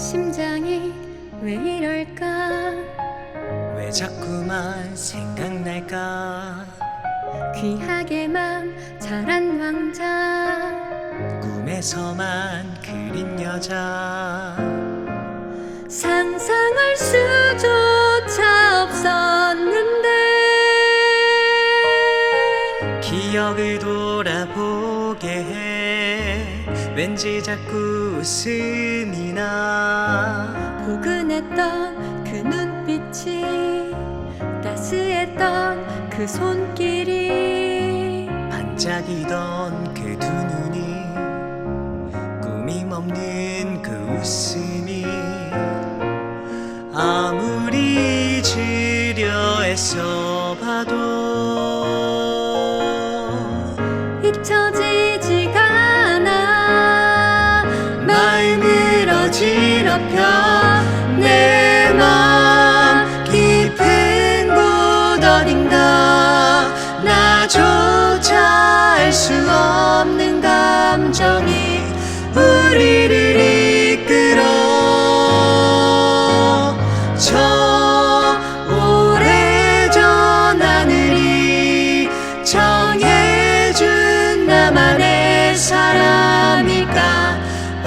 내 심장이 왜 이럴까? 왜 자꾸만 생각날까? 귀하게만 자란 왕자. 꿈에서만 그린 여자. 상상할 수조차 없었는데. 기억을 돌아보게 해. 왠지 자꾸 웃음이 나 포근했던 그 눈빛이 따스했던 그 손길이. 반짝이던 그 두 눈이 꾸밈 없는 그 웃음이. 아무리 지려 애써 봐도 잊혀지지가 않아. 마음을 어지럽혀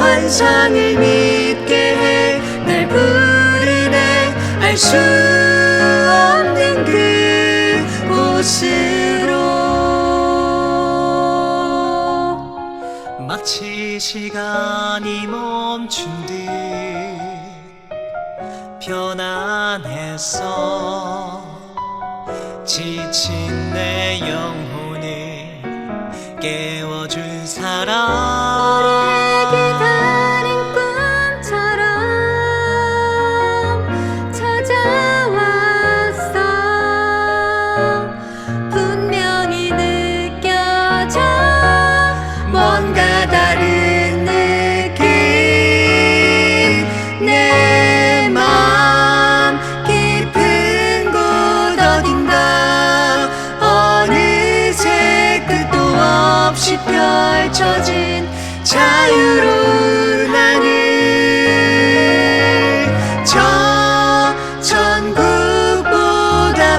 환상을 믿게 해. 날 부르네. 알 수 없는 그곳으로. 마치 시간이 멈춘 듯 편안했어 지친 내 펼쳐진 자유로운 하늘. 저 천국보다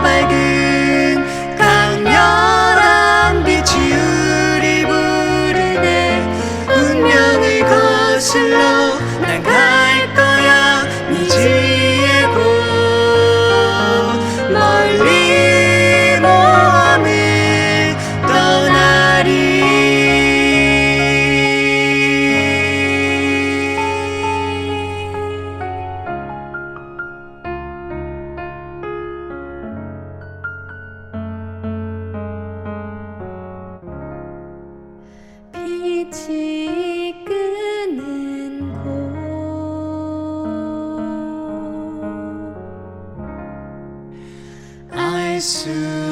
밝은 강렬한 빛이 우리 부르네. 운명을 거슬러 난갈 빛이 끄는 수